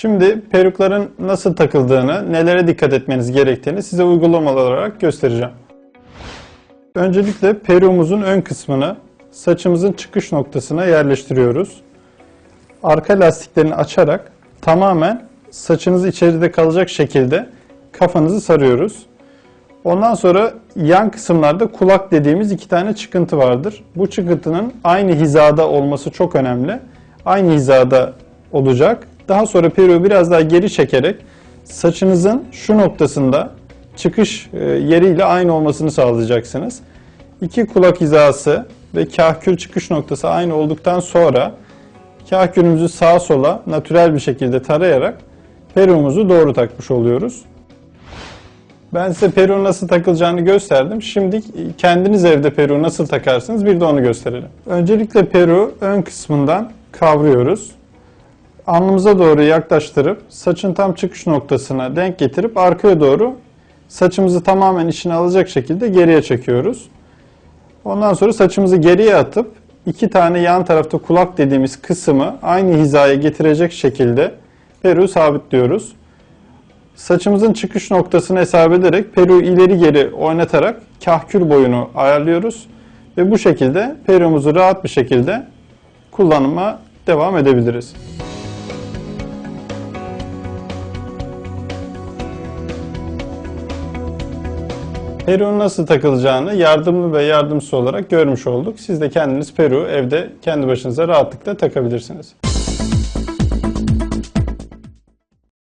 Şimdi perukların nasıl takıldığını, nelere dikkat etmeniz gerektiğini size uygulamalı olarak göstereceğim. Öncelikle peruğumuzun ön kısmını saçımızın çıkış noktasına yerleştiriyoruz. Arka lastiklerini açarak tamamen saçınız içeride kalacak şekilde kafanızı sarıyoruz. Ondan sonra yan kısımlarda kulak dediğimiz iki tane çıkıntı vardır. Bu çıkıntının aynı hizada olması çok önemli. Aynı hizada olacak. Daha sonra peruğu biraz daha geri çekerek saçınızın şu noktasında çıkış e, yeriyle aynı olmasını sağlayacaksınız. İki kulak hizası ve kahkül çıkış noktası aynı olduktan sonra kahkülümüzü sağa sola natürel bir şekilde tarayarak peruğumuzu doğru takmış oluyoruz. Ben size peruğun nasıl takılacağını gösterdim. Şimdi kendiniz evde peruğu nasıl takarsınız bir de onu gösterelim. Öncelikle peruğu ön kısmından kavruyoruz. Alnımıza doğru yaklaştırıp saçın tam çıkış noktasına denk getirip arkaya doğru saçımızı tamamen içine alacak şekilde geriye çekiyoruz. Ondan sonra saçımızı geriye atıp iki tane yan tarafta kulak dediğimiz kısmı aynı hizaya getirecek şekilde peruğu sabitliyoruz. Saçımızın çıkış noktasını hesap ederek peruğu ileri geri oynatarak kahkül boyunu ayarlıyoruz. Ve bu şekilde peruğumuzu rahat bir şekilde kullanıma devam edebiliriz. Peruğun nasıl takılacağını yardımlı ve yardımcısı olarak görmüş olduk. Siz de kendiniz peruğu evde kendi başınıza rahatlıkla takabilirsiniz.